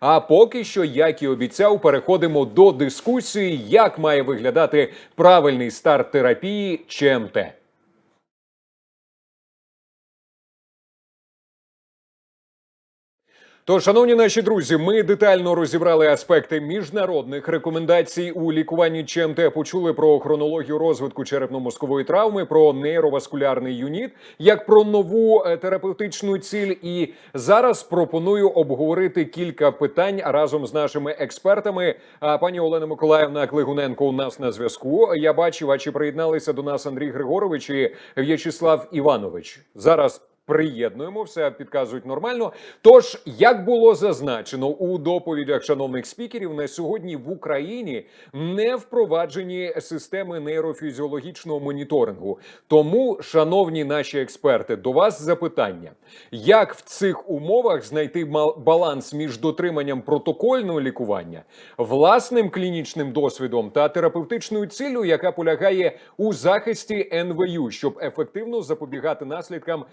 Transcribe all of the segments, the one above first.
А поки що, як і обіцяв, переходимо до дискусії, як має виглядати правильний старт терапії ЧМТ. Тож, шановні наші друзі, ми детально розібрали аспекти міжнародних рекомендацій у лікуванні ЧМТ. Почули про хронологію розвитку черепно-мозкової травми, про нейроваскулярний юніт, як про нову е, терапевтичну ціль. І зараз пропоную обговорити кілька питань разом з нашими експертами. Пані Олена Миколаївна Клигуненко у нас на зв'язку. Я бачив, а чи приєдналися до нас Андрій Григорович і В'ячеслав Іванович. Зараз приєднуємо, все підказують нормально. Тож, як було зазначено у доповідях шановних спікерів, на сьогодні в Україні не впроваджені системи нейрофізіологічного моніторингу. Тому, шановні наші експерти, до вас запитання: як в цих умовах знайти баланс між дотриманням протокольного лікування, власним клінічним досвідом та терапевтичною ціллю, яка полягає у захисті НВЮ, щоб ефективно запобігати наслідкам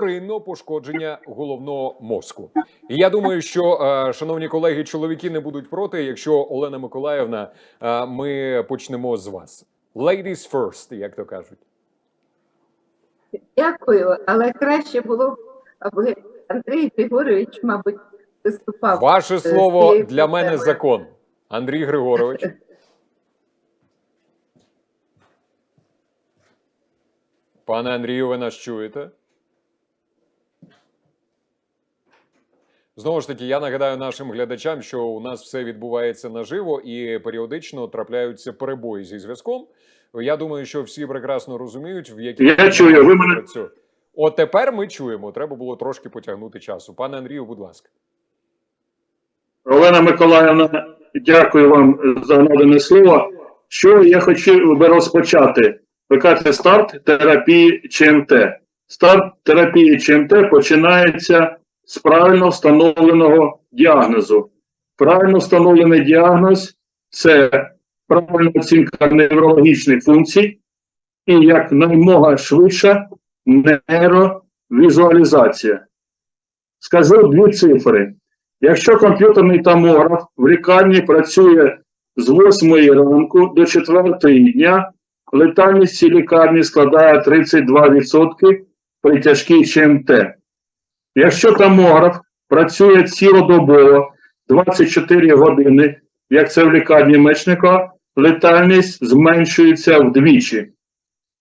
вторинного пошкодження головного мозку. І я думаю, що е, шановні колеги, чоловіки не будуть проти, якщо Олена Миколаївна, е, ми почнемо з вас. Ladies first, як то кажуть. Дякую, але краще було б, аби Андрій Григорович, мабуть, виступав. Ваше слово для мене закон. Андрій Григорович. Пане Андрію, ви нас чуєте? Знову ж таки, я нагадаю нашим глядачам, що у нас все відбувається наживо і періодично трапляються перебої зі зв'язком. Я думаю, що всі прекрасно розуміють, в якій Я чую, ви мене-. От тепер ми чуємо. Треба було трошки потягнути часу. Пане Андрію, будь ласка. Олена Миколаївна, дякую вам за надане слово. Що я хотів би розпочати? Ви кажете, старт терапії ЧМТ. Старт терапії ЧМТ починається з правильно встановленого діагнозу. Правильно встановлений діагноз це правильна оцінка неврологічних функцій і якнаймога швидша нейровізуалізація. Скажу дві цифри. Якщо комп'ютерний томограф в лікарні працює з 8 ранку до 4 дня, летальність лікарні складає 32% при тяжкій ЧМТ. Якщо томограф працює цілодобово 24 години, як це в лікарні Мечникова, летальність зменшується вдвічі.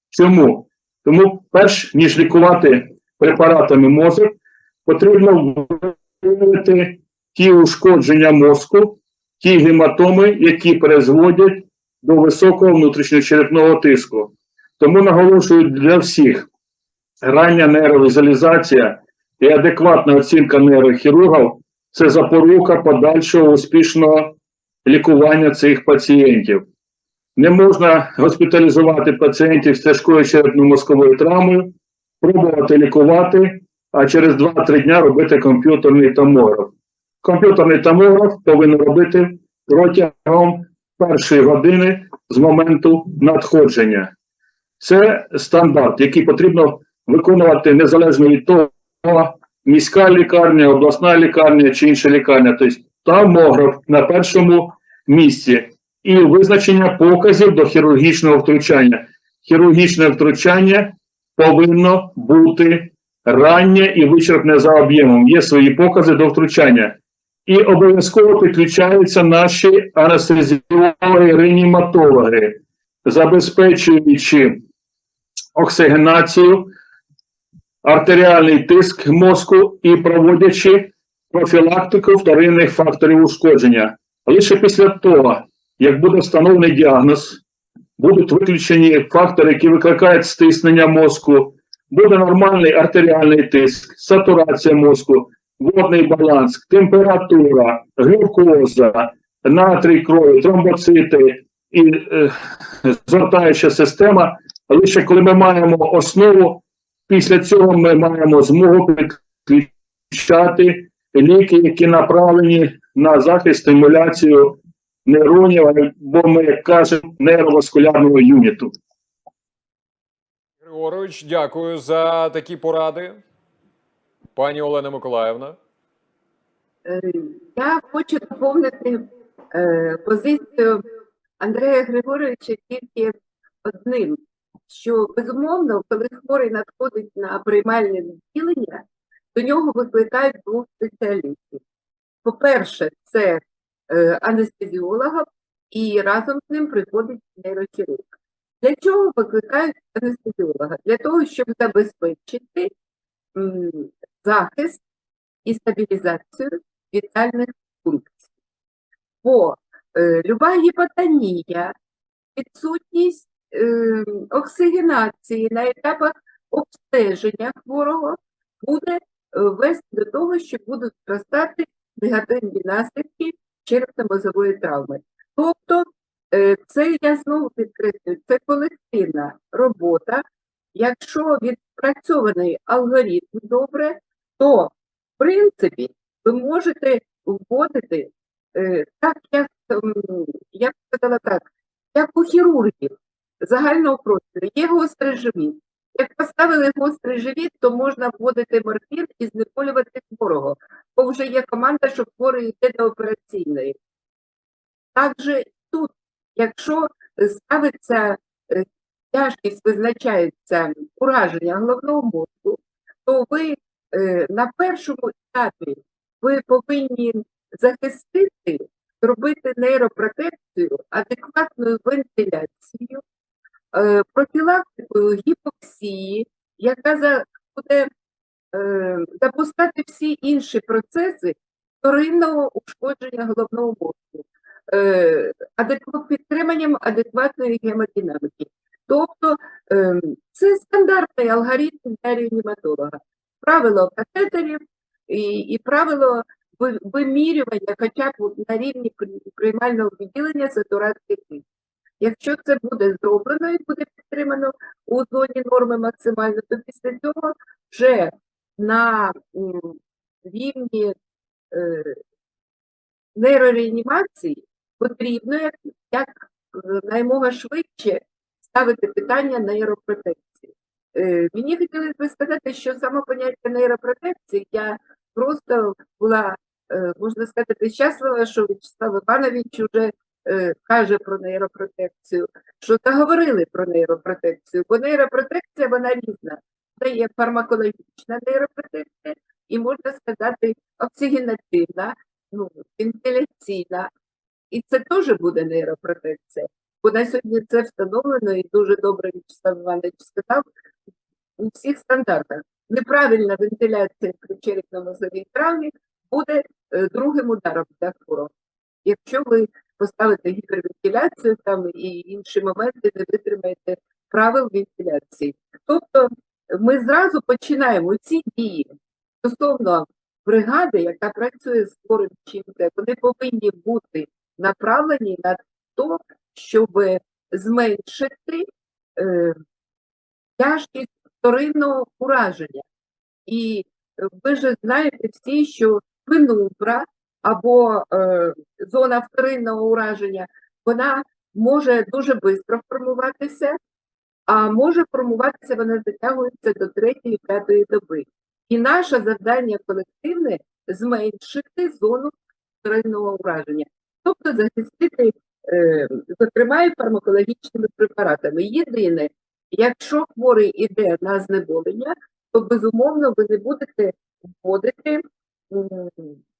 Чому? Тому, перш ніж лікувати препаратами мозок, потрібно виявити ті ушкодження мозку, ті гематоми, які призводять до високого внутрішньочерепного тиску. Тому наголошую для всіх рання нейровізуалізація і адекватна оцінка нейрохірургів це запорука подальшого успішного лікування цих пацієнтів. Не можна госпіталізувати пацієнтів з тяжкою черепно-мозковою травмою, пробувати лікувати, а через 2-3 дня робити комп'ютерний томограф. Комп'ютерний томограф повинен робити протягом першої години з моменту надходження. Це стандарт, який потрібно виконувати незалежно від того, міська лікарня, обласна лікарня чи інша лікарня. Тобто томограф на першому місці і визначення показів до хірургічного втручання. Хірургічне втручання повинно бути раннє і вичерпне за об'ємом. Є свої покази до втручання. І обов'язково підключаються наші анестезіологи, реаніматологи, забезпечуючи оксигенацію, артеріальний тиск мозку і проводячи профілактику вторинних факторів ушкодження. Лише після того, як буде встановлений діагноз, будуть виключені фактори, які викликають стиснення мозку, буде нормальний артеріальний тиск, сатурація мозку, водний баланс, температура, глюкоза, натрій крові, тромбоцити і е, згортаюча система. Лише коли ми маємо основу, після цього ми маємо змогу підключати ліки, які направлені на захист стимуляцію нейронів, або ми як кажемо, нейроваскулярного юніту. Григорович, дякую за такі поради. Пані Олена Миколаївна. Е, Я хочу доповнити е, позицію Андрея Григоровича тільки одним, що безумовно, коли хворий надходить на приймальне відділення, до нього викликають двох спеціалістів. По-перше, це е, анестезіолога, і разом з ним приходить нейрохірург. Для чого викликають анестезіолога? Для того, щоб забезпечити захист і стабілізацію вітальних функцій. Бо е, люба гіпотонія, відсутність оксигенації на етапах обстеження хворого буде е, вести до того, що будуть зростати негативні наслідки черепно-мозової травми. Тобто, е, це я знову підкреслюю, це колективна робота. Якщо відпрацьований алгоритм добре, то в принципі ви можете вводити е, так, як я сказала так, як у хірургів загального профілю. Є гострий живіт. Як поставили гострий живіт, то можна вводити морфін і знеболювати хворого, бо вже є команда, що хворий йде до операційної. Також тут, якщо ставиться е, тяжкість, визначається ураження головного мозку, то ви е, на першому етапі ви повинні захистити, зробити нейропротекцію, адекватною вентиляцією, е, профілактикою гіпоксії, яка буде е, запускати всі інші процеси вторинного ушкодження головного мозку, е, підтриманням адекватної гемодинаміки. Тобто е, це стандартний алгоритм для реаніматолога. Правило катетерів і, і правило вимірювання хоча б на рівні приймального відділення сатурації. Якщо це буде зроблено і буде підтримано у зоні норми максимально, то після цього вже на рівні е, нейрореанімації потрібно як, як наймога швидше ставити питання нейропротекції. Е, мені хотілося б сказати, що саме поняття нейропротекції я просто була, е, можна сказати, щаслива, що Вячеслав Іванович вже е, каже про нейропротекцію, що заговорили про нейропротекцію, бо нейропротекція вона різна. Це є фармакологічна нейропротекція і можна сказати оксигенативна, ну, вентиляційна. І це теж буде нейропротекція. Бо на сьогодні це встановлено і дуже добре Вячеслав Іванович сказав у всіх стандартах. Неправильна вентиляція при черепно-мозовій травмі буде е, другим ударом для хворого. Якщо ви поставите гіпервентиляцію там і інші моменти, не витримаєте правил вентиляції. Тобто ми зразу починаємо ці дії стосовно бригади, яка працює з хворим ЧМТ, вони повинні бути направлені на те, щоб зменшити е, тяжкість вторинного ураження. І ви ж знаєте всі, що пенумбра або е, зона вторинного ураження, вона може дуже швидко формуватися, а може формуватися, вона затягується до третьої, п'ятої доби. І наше завдання колективне зменшити зону вторинного ураження, тобто захистити, е, зокрема, і фармакологічними препаратами. Єдине, якщо хворий іде на знеболення, то безумовно ви не будете вводити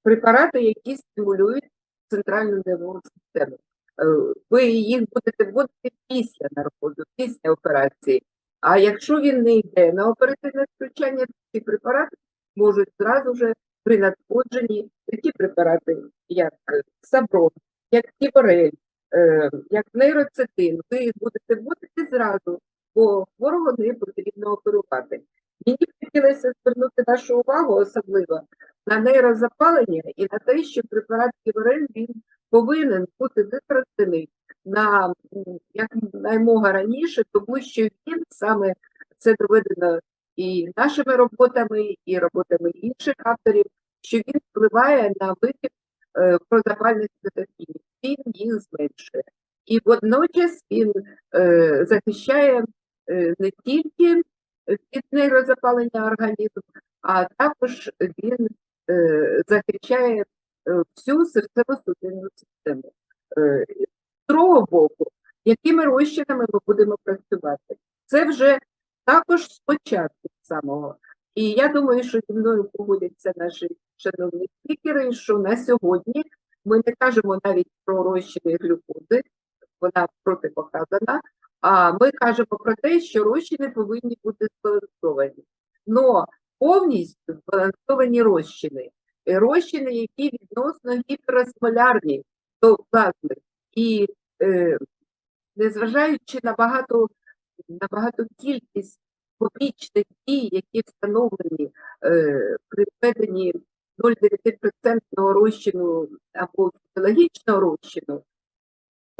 препарати, які стимулюють центральну нервову систему. Е, Ви їх будете вводити після наркозу, після операції. А якщо він не йде на оперативне втручання, то ці препарати можуть зразу же при надходженні такі препарати, як е, Саброн, як Тіворель, е, як нейроцетин, ви будете вводити зразу, бо хворого не потрібно оперувати. Мені хотілося звернути вашу увагу особливо на нейрозапалення і на те, що препарат Тіворель він повинен бути використаний на як наймога раніше, тому що він саме це доведено і нашими роботами, і роботами інших авторів, що він впливає на викид е, прозапальних цитокінів, він їх зменшує. І водночас він е, захищає е, не тільки від нейрозапалення організму, а також він захищає е, всю серцево-судинну систему. Е, З другого боку, якими розчинами ми будемо працювати? Це вже також спочатку самого. І я думаю, що зі мною погодяться наші шановні спікери, що на сьогодні ми не кажемо навіть про розчини глюкози, вона протипоказана, а ми кажемо про те, що розчини повинні бути збалансовані. Но повністю збалансовані розчини, е, розчини, які відносно гіперосмолярні до плазми. І е, незважаючи на багато, на багату кількість побічних дій, які встановлені е, при введенні 0,9% розчину або фізіологічного розчину,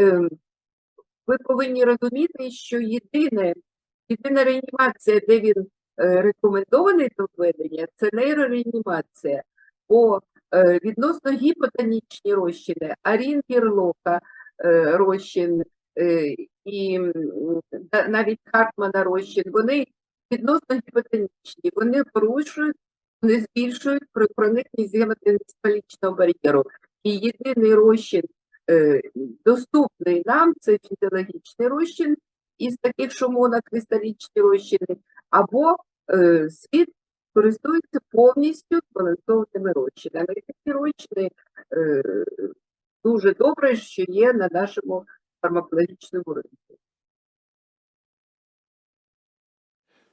е, ви повинні розуміти, що єдине, єдина реанімація, де він рекомендований до введення, це нейрореанімація. Бо е, відносно гіпотонічні розчини, арін гірлока е, розчин е, і навіть Хартмана розчин, вони відносно гіпотонічні, вони порушують, вони збільшують при проникнення гематоенцефалічного бар'єру. І єдиний розчин, е, доступний нам, це фізіологічний розчин із таких, що монокристалічні розчини, або е, світ користується повністю збалансованими розчинами. І такі розчини е, дуже добре, що є на нашому фармакологічному ринку.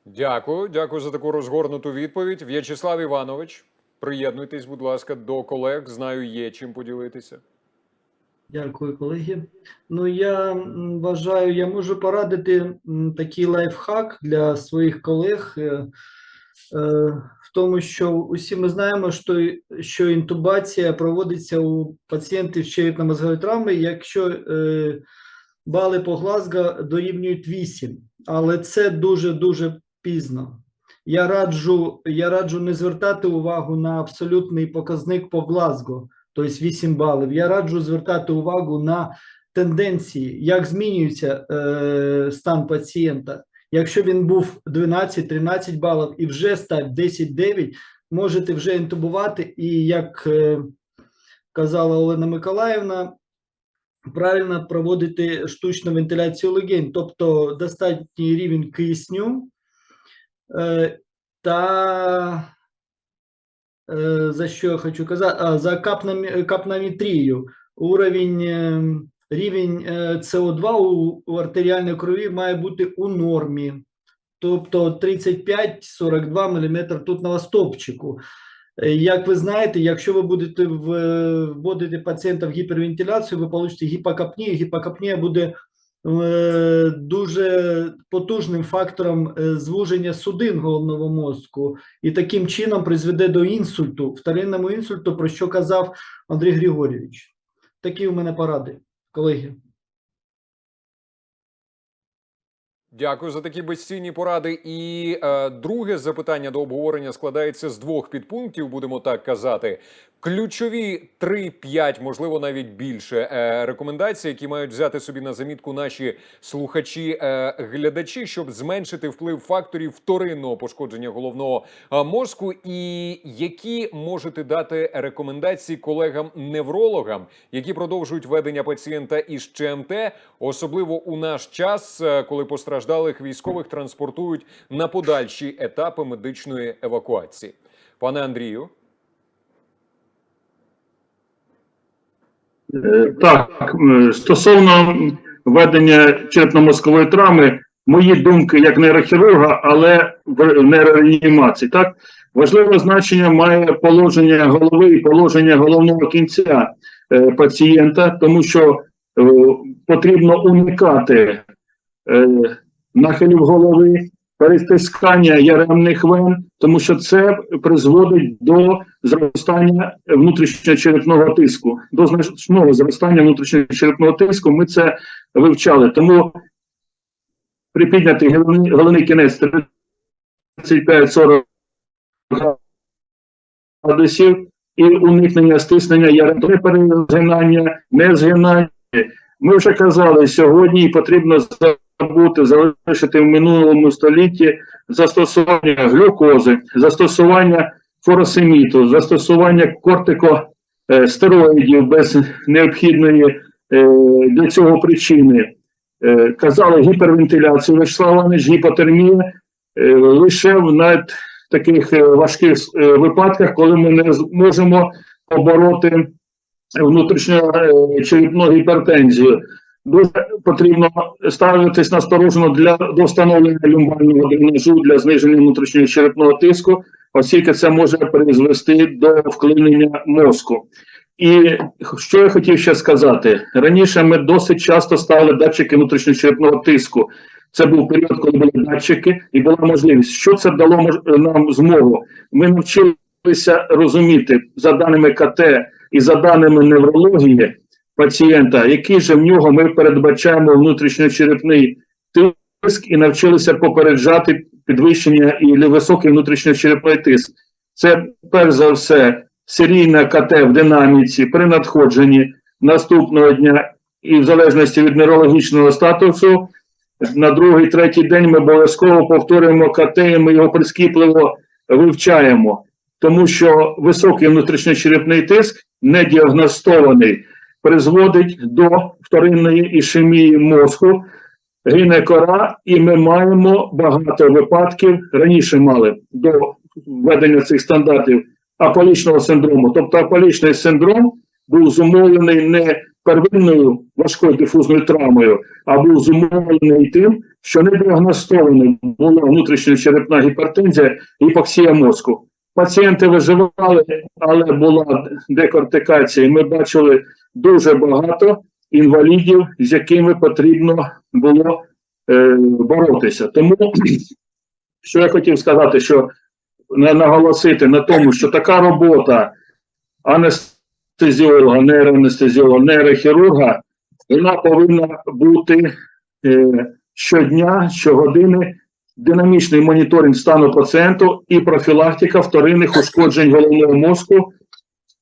Дякую, дякую за таку розгорнуту відповідь. В'ячеслав Іванович, приєднуйтесь, будь ласка, до колег. Знаю, є чим поділитися. Дякую, колеги. Ну, я вважаю, я можу порадити такий лайфхак для своїх колег, е, е, в тому, що усі ми знаємо, що, що інтубація проводиться у пацієнтів з черепно-мозгової травми, якщо е, бали по Глазго дорівнюють 8, але це дуже-дуже пізно. Я раджу, я раджу не звертати увагу на абсолютний показник по Глазго, тобто 8 балів. Я раджу звертати увагу на тенденції, як змінюється е, стан пацієнта. Якщо він був 12-13 балів і вже став 10-9, можете вже інтубувати. І як е, казала Олена Миколаївна, правильно проводити штучну вентиляцію легень, тобто достатній рівень кисню е, та за що я хочу казати, а, за капномі- капнометрію. Уровень, е, рівень е, СО2 у, у артеріальної крові має бути у нормі. Тобто 35-42 мм тутного стопчику. Е, Як ви знаєте, якщо ви будете вводити пацієнта в гіпервентиляцію, ви получите гіпокапнію. Гіпокапнія буде е, дуже потужним фактором е, звуження судин головного мозку і таким чином призведе до інсульту, вторинному інсульту, про що казав Андрій Григорійович. Такі у мене поради, колеги. Дякую за такі безцінні поради. І е, друге запитання до обговорення складається з двох підпунктів, будемо так казати. Ключові 3-5, можливо, навіть більше е, рекомендацій, які мають взяти собі на замітку наші слухачі, е, щоб зменшити вплив факторів вторинного пошкодження головного е, мозку, і які можете дати рекомендації колегам-неврологам, які продовжують ведення пацієнта із ЧМТ, особливо у наш час, коли постраждалих військових транспортують на подальші етапи медичної евакуації. Пане Андрію. Так, е, стосовно ведення черепно-мозкової травми, мої думки як нейрохірурга, але в нейрореанімації. Так, важливе значення має положення голови і положення головного кінця е, пацієнта, тому що е, потрібно уникати нахилів голови, перестискання яремних вен, тому що це призводить до зростання внутрішньочерепного тиску, до значного зростання внутрішньочерепного тиску. Ми це вивчали. Тому припіднятий головний, кінець 35-40 градусів і уникнення стиснення ярем, перезгинання, не згинання. Ми вже казали сьогодні, і потрібно забути, залишити в минулому столітті застосування глюкози, застосування форосеміту, застосування кортикостероїдів без необхідної е, для цього причини. Е, казали гіпервентиляцію, Вячеслав Іванович, гіпотермія е, лише в навіть таких важких випадках, коли ми не зможемо побороти внутрішньочерепну гіпертензію. Дуже потрібно ставитись насторожено для до встановлення люмбального дренажу для зниження внутрішнього черепного тиску, оскільки це може призвести до вклинення мозку. І що я хотів ще сказати: раніше ми досить часто ставили датчики внутрішньочерепного тиску. Це був період, коли були датчики, і була можливість. Що це дало нам змогу? Ми навчилися розуміти за даними КТ і за даними неврології пацієнта, який же в нього ми передбачаємо внутрішньочерепний тиск і навчилися попереджати підвищення і високий внутрішньочерепний тиск. Це перш за все серійна КТ в динаміці при надходженні наступного дня, і в залежності від нейрологічного статусу, на другий, третій день ми обов'язково повторюємо КТ, і ми його прискіпливо вивчаємо, тому що високий внутрішньочерепний тиск не діагностований призводить до вторинної ішемії мозку, гине кора, і ми маємо багато випадків раніше мали до введення цих стандартів аполічного синдрому. Тобто аполічний синдром був зумовлений не первинною важкою дифузною травмою, а був зумовлений тим, що не діагностовано була внутрішньочерепна гіпертензія і гіпоксія мозку. Пацієнти виживали, але була декортикація. Ми бачили дуже багато інвалідів, з якими потрібно було е, боротися. Тому, що я хотів сказати, що на- наголосити на тому, що така робота анестезіолога, нейроанестезіолога, нейрохірурга, вона повинна бути е, щодня, щогодини, динамічний моніторинг стану пацієнту і профілактика вторинних ушкоджень головного мозку.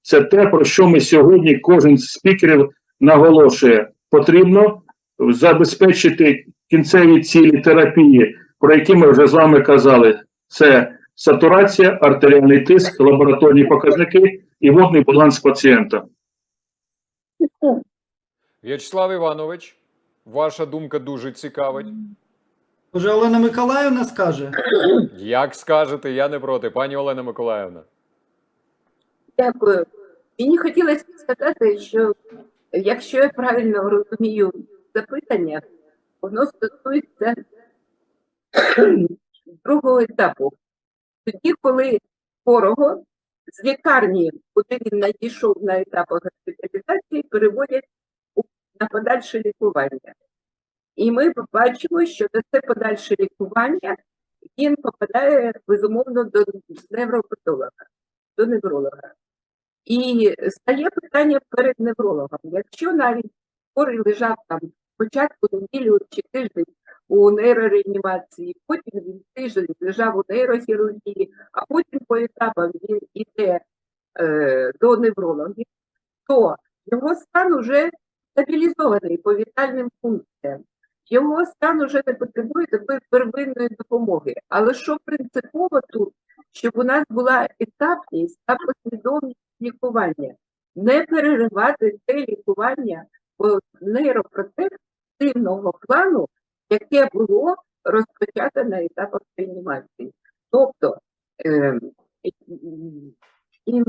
Це те, про що ми сьогодні, кожен з спікерів наголошує. Потрібно забезпечити кінцеві цілі терапії, про які ми вже з вами казали. Це сатурація, артеріальний тиск, лабораторні показники і водний баланс пацієнта. В'ячеслав Іванович, ваша думка дуже цікавить. Може, Олена Миколаївна скаже? Як скажете, я не проти, пані Олена Миколаївна. Дякую. Мені хотілося сказати, що якщо я правильно розумію запитання, воно стосується другого етапу. Тоді, коли хворого з лікарні, куди він надійшов на етапах госпіталізації, переводять на подальше лікування. І ми побачимо, що на це подальше лікування він попадає безумовно до невропатолога, до невролога. І стає питання перед неврологом. Якщо навіть хворий лежав там спочатку неділю чи тиждень у нейрореанімації, потім він тиждень лежав у нейрохірургії, а потім по етапам він іде е, до неврологів, то його стан уже стабілізований по вітальним функціям. Його стан уже не потребує такої первинної допомоги. Але що принципово тут, щоб у нас була етапність та послідовність лікування, не переривати це лікування по нейропротективного плану, яке було розпочато на етапах реанімації. Тобто, е, і,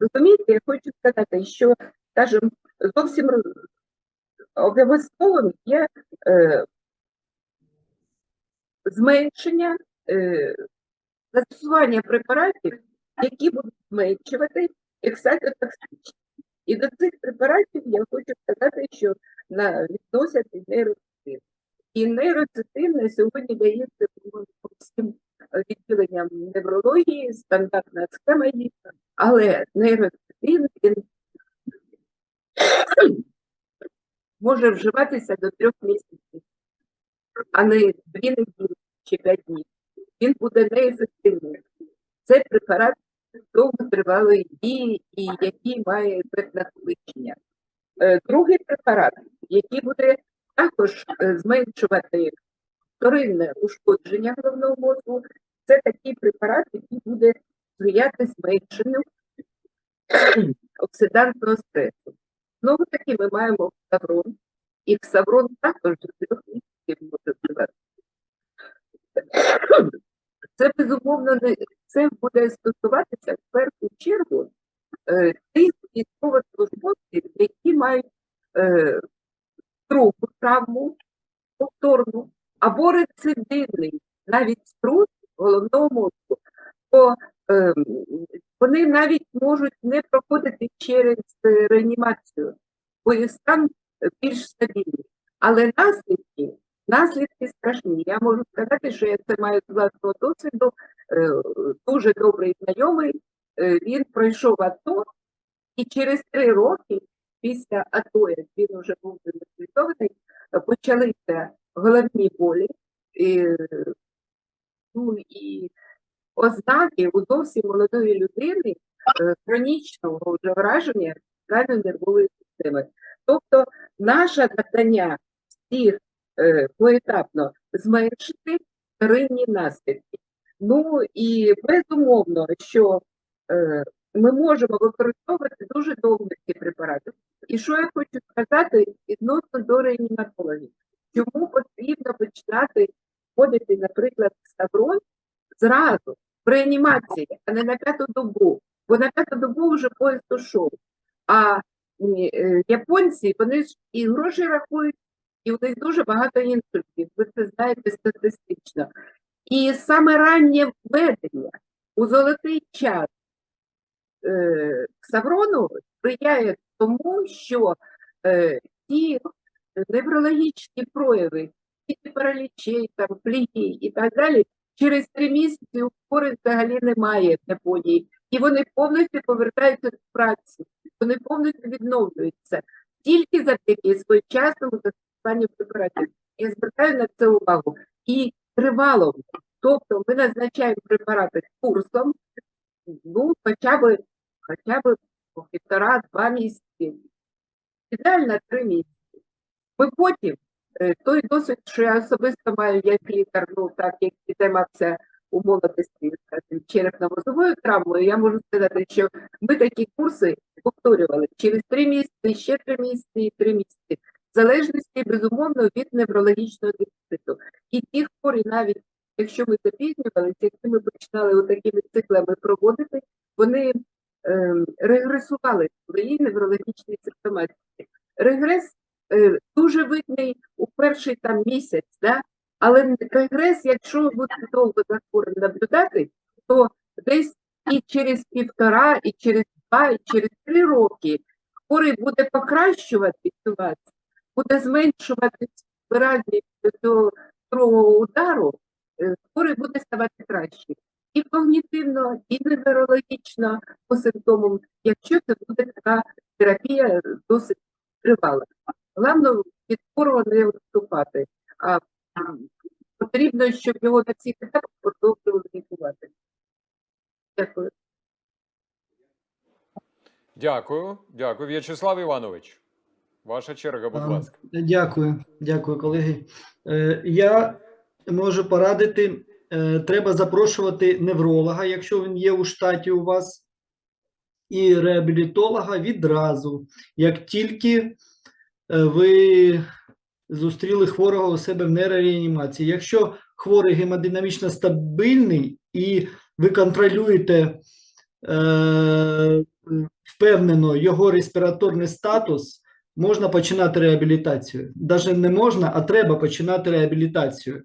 розумієте, я хочу сказати, що, скажімо, зовсім обов'язковим є е, зменшення е, застосування препаратів, які будуть зменшувати ексатотоксичність. І до цих препаратів я хочу сказати, що на, відносять і нейроцитин. І нейроцитин на сьогодні дається всім відділенням неврології, стандартна схема є, але нейроцитин він може вживатися до трьох місяців, а не дві неділі чи п'ять днів. Він буде неефективним. Це препарат довготривалої дії і який має ефект накопичення. Е, Другий препарат, який буде також е, зменшувати вторинне ушкодження головного мозку, це такий препарат, який буде сприяти зменшенню оксидантного стресу. Знову таки ми маємо ксаврон, і ксаврон також до трьох місяців може вживати. Це безумовно це буде стосуватися в першу чергу е, тих військовослужбовців, які мають е, другу травму повторну або рецидивний, навіть струс головного мозку, то е, вони навіть можуть не проходити через е, реанімацію, бо їх стан е, більш стабільний. Але наслідки, наслідки страшні. Я можу сказати, що я це маю з власного досвіду. Е, дуже добрий знайомий, е, він пройшов АТО, і через три роки після АТО, як він вже був демобілізований, е, почалися головні болі, і, ну, і ознаки у зовсім молодої людини е, хронічного вже враження нервової системи. Тобто наше завдання всіх поетапно зменшити вторинні наслідки. Ну і безумовно, що е, ми можемо використовувати дуже довго ці препарати. І що я хочу сказати відносно до реаніматологів, чому потрібно починати вводити, наприклад, ставрон зразу в реанімації, а не на п'яту добу, бо на п'яту добу вже поїзд ушов. А е, японці вони ж і гроші рахують, і у них дуже багато інсультів. Ви це знаєте статистично. І саме раннє введення у золотий час е, Саврону сприяє тому, що е, ті неврологічні прояви, ті паралічей, там, плії і так далі, через три місяці у хворих взагалі немає Японії, і вони повністю повертаються до праці, вони повністю відновлюються тільки завдяки своєчасному застосуванню препаратів. Я звертаю на це увагу. І тривалому. Тобто ми назначаємо препарати курсом, ну, хоча б, хоча б півтора-два місяці. Ідеально три місяці. Ми потім, е, той досвід, що я особисто маю як лікар, ну так як і займався у молодості черепно-мозовою травмою, я можу сказати, що ми такі курси повторювали через три місяці, ще три місяці і три місяці, залежності, безумовно, від неврологічного дефіциту. І ті хворі, навіть якщо ми запізнювалися, якщо ми починали такими циклами проводити, вони ем, регресували в своїй неврологічній симптоматиці. Регрес е, дуже видний у перший там місяць, да? але регрес, якщо ви будете довго за хворим наблюдати, то десь і через півтора, і через два, і через три роки хворий буде покращувати ситуацію, буде зменшувати виразність цього строгого удару, е, хворий буде ставати краще. І когнітивно, і неврологічно по симптомам, якщо це буде така терапія досить тривала. Головне від хворого не відступати, а потрібно, щоб його на цих етапах продовжували лікувати. Дякую. Дякую, дякую. В'ячеслав Іванович, ваша черга, будь ласка. Дякую, дякую, колеги. Е, Я можу порадити, е, треба запрошувати невролога, якщо він є у штаті у вас, і реабілітолога відразу, як тільки е, ви зустріли хворого у себе в нейрореанімації. Якщо хворий гемодинамічно стабільний і ви контролюєте е, впевнено його респіраторний статус, можна починати реабілітацію. Даже не можна, а треба починати реабілітацію.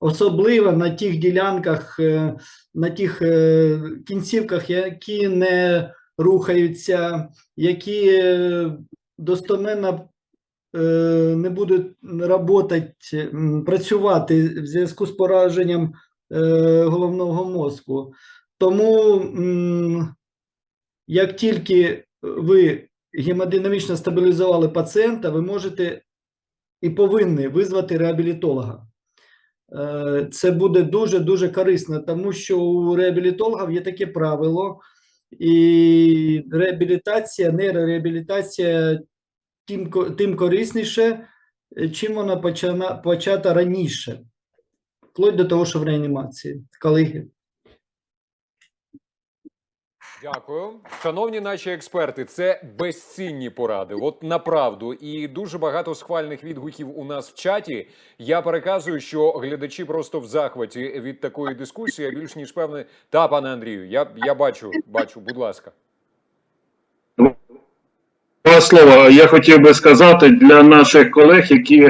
Особливо на тих ділянках, е, на тих е, кінцівках, які не рухаються, які е, достоменно не будуть работать, м, працювати в зв'язку з пораженням головного мозку. Тому як тільки ви гемодинамічно стабілізували пацієнта, ви можете і повинні визвати реабілітолога. Е, Це буде дуже-дуже корисно, тому що у реабілітологів є таке правило, і реабілітація, нейрореабілітація тим, тим корисніше, чим вона почана, почата раніше, вплоть до того, що в реанімації. Колеги. Дякую, шановні наші експерти. Це безцінні поради. От направду, і дуже багато схвальних відгуків у нас в чаті. Я переказую, що глядачі просто в захваті від такої дискусії. Більш ніж певний. Та, пане Андрію, я, я бачу, бачу, будь ласка. Два слова. Я хотів би сказати для наших колег, які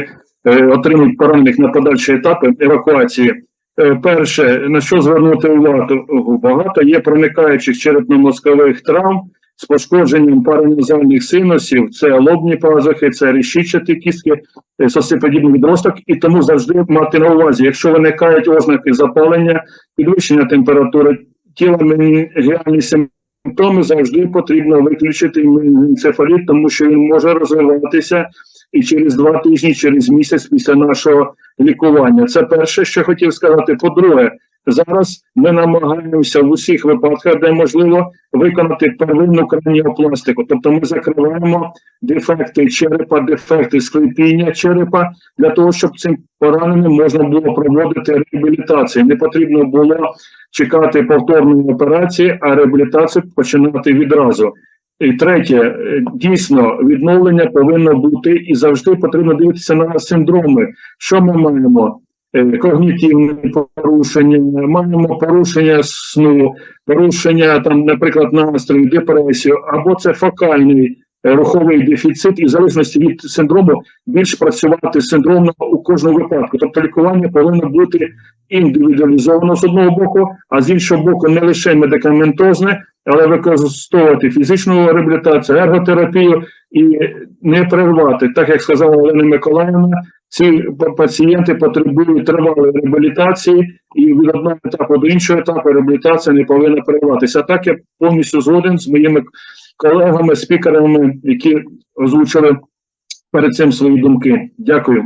е, отримують поранених на подальші етапи евакуації. Е, перше, на що звернути увагу? Багато є проникаючих черепно-мозкових травм з пошкодженням параназальних синусів, це лобні пазухи, це решітчаті кістки, е, сосиподібний відросток, і тому завжди мати на увазі, якщо виникають ознаки запалення, підвищення температури тіла, менінгіальні симптоми, завжди потрібно виключити енцефаліт, тому що він може розвиватися і через два тижні, через місяць після нашого лікування. Це перше, що хотів сказати. По-друге, зараз ми намагаємося в усіх випадках, де можливо, виконати первинну краніопластику. Тобто ми закриваємо дефекти черепа, дефекти склепіння черепа для того, щоб цим пораненим можна було проводити реабілітацію. Не потрібно було чекати повторної операції, а реабілітацію починати відразу. І третє, е, дійсно, відновлення повинно бути і завжди потрібно дивитися на синдроми. Що ми маємо? Е, Когнітивні порушення, маємо порушення сну, порушення там, наприклад, настрою, депресію, або це фокальний руховий дефіцит, і в залежності від синдрому більш працювати синдромно у кожному випадку. Тобто лікування повинно бути індивідуалізовано з одного боку, а з іншого боку, не лише медикаментозне, але використовувати фізичну реабілітацію, ерготерапію і не перервати, так як сказала Олена Миколаївна, ці пацієнти потребують тривалої реабілітації, і від одного етапу до іншого етапу реабілітація не повинна перерватися. Так я повністю згоден з моїми колегами, спікерами, які озвучили перед цим свої думки. Дякую.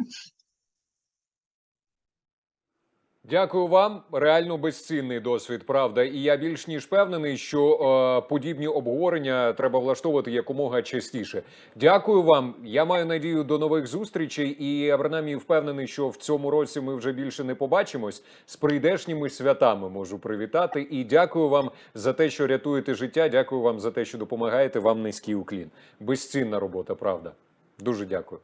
Дякую вам. Реально безцінний досвід, правда. І я більш ніж впевнений, що е, подібні обговорення треба влаштовувати якомога частіше. Дякую вам. Я маю надію до нових зустрічей, і принаймні впевнений, що в цьому році ми вже більше не побачимось. З прийдешніми святами можу привітати. І дякую вам за те, що рятуєте життя. Дякую вам за те, що допомагаєте. Вам низький уклін. Безцінна робота, правда. Дуже дякую.